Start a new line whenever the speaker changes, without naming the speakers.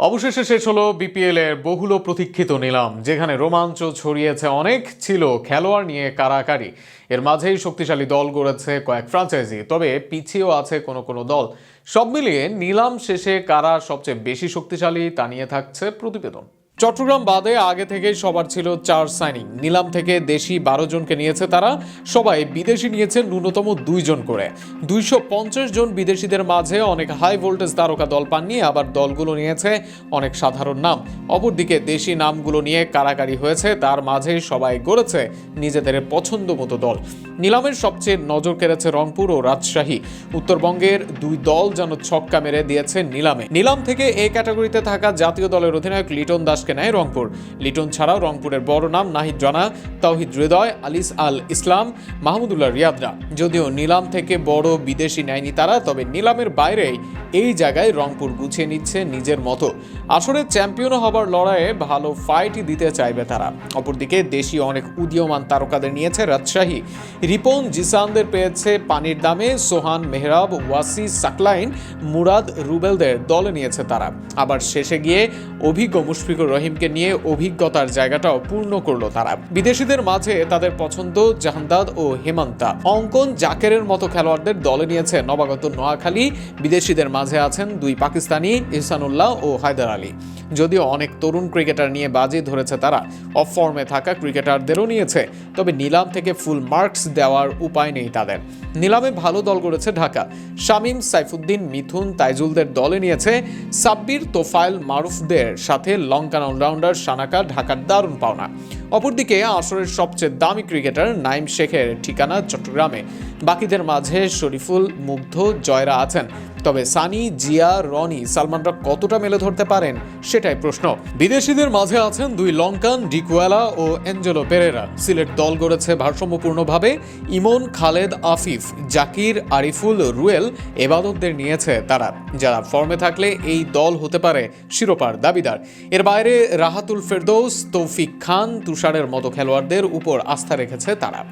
অবশেষে শেষ হলো বিপিএল এর বহুল প্রতীক্ষিত নিলাম, যেখানে রোমাঞ্চ ছড়িয়েছে অনেক ছিল খেলোয়াড় নিয়ে কারাকারি। এর মাঝেই শক্তিশালী দল গড়েছে কয়েক ফ্রাঞ্চাইজি তবে পিছিয়েও আছে কোনো কোনো দল। সব মিলিয়ে নিলাম শেষে কারা সবচেয়ে বেশি শক্তিশালী তা নিয়ে থাকছে প্রতিবেদন। চট্টগ্রাম বাদে আগে থেকেই সবার ছিল চার সাইনিং নিলাম থেকে দেশি বারো জনকে নিয়েছে তারা। সবাই বিদেশি নিয়েছে ন্যূনতম দুইজন করে। দুইশো পঞ্চাশ জন বিদেশিদের মাঝে অনেক হাই ভোল্টেজ তারকা দল পাননি, আবার দলগুলো নিয়েছে অনেক সাধারণ নাম। অপরদিকে দেশি নামগুলো নিয়ে কারাকারি হয়েছে, তার মাঝে সবাই গড়েছে নিজেদের পছন্দ মতো দল। নিলামের সবচেয়ে নজর কেড়েছে রংপুর ও রাজশাহী। উত্তরবঙ্গের দুই দল যেন ছক্কা মেরে দিয়েছে নিলামে। নিলাম থেকে এই ক্যাটাগরিতে থাকা জাতীয় দলের অধিনায়ক লিটন দাসকে নেয় রংপুর। লিটন ছাড়াও রংপুরের বড় নাম নাহিদ জানা তাওহিদ হৃদয়, আলিস আল ইসলাম, মাহমুদুল্লাহ রিয়াদরা। যদিও নিলাম থেকে বড় বিদেশি নেয়নি তারা, তবে নিলামের বাইরেই এই জায়গায় রংপুর গুছিয়ে নিচ্ছে নিজের মতো। আসলে চ্যাম্পিয়ন হবার লড়াইয়ে ভালো ফাইটই দিতে চাইবে তারা। অপরদিকে দেশি অনেক উদীয়মান তারকাদের নিয়েছে রাজশাহী। রিপন জিসানদের পেয়েছে পানির দামে সোহান মেহরাব, ওয়াসি সাকলাইন, মুরাদ রুবেলদের দলে নিয়েছে তারা। আবার শেষে গিয়ে অভিজ্ঞ মুশফিকুর রহিমকে নিয়ে অভিজ্ঞতার জায়গাটাও পূর্ণ করল তারা। বিদেশিদের মাঝে তাদের পছন্দ জাহান্দাদ ও হেমান্তা। অঙ্কন জাকেরের মতো খেলোয়াড়দের দলে নিয়েছে নবাগত নোয়াখালী। বিদেশিদের মাঝে আছেন দুই পাকিস্তানি ইহসানুল্লাহ ও হায়দার আলী। যদিও অনেক তরুণ ক্রিকেটার নিয়ে বাজি ধরেছে তারা, অফ ফর্মে থাকা ক্রিকেটারদেরও নিয়েছে, তবে নিলাম থেকে ফুল মার্কস দেওয়ার উপায় নেই তাদের। নিলামে ভালো দল করেছে ঢাকা। শামীম, সাইফুদ্দিন, মিথুন, তাইজুলদের দলে নিয়েছে সাব্বির তোফায়েল মারুফদের সাথে লঙ্কান অলরাউন্ডার সানাকা ঢাকার দারুণ পাওনা। অপরদিকে আসরের সবচেয়ে দামি ক্রিকেটার নাইম শেখের ঠিকানা চট্টগ্রামে। বাকিদের মাঝে শরীফুল, মুগ্ধ, জয়রা আছেন। তবে সানি, জিয়া, রনি সালমানরা কতটা মেলে ধরতে পারেন সেটাই প্রশ্ন। বিদেশিদের মাঝে আছেন দুই লঙ্কান, ডিকুয়ালা ও এঞ্জেলো পেরেরা। সিলেট দল গড়েছে ভারসাম্যপূর্ণভাবে। ইমন, খালেদ, আফিফ, জাকির, আরিফুল, রুয়েল এবাদতদের নিয়েছে তারা। যারা ফর্মে থাকলে এই দল হতে পারে শিরোপার দাবিদার। এর বাইরে রাহাতুল ফেরদৌস, তৌফিক খান, তুষারের মতো খেলোয়াড়দের উপর আস্থা রেখেছে তারা।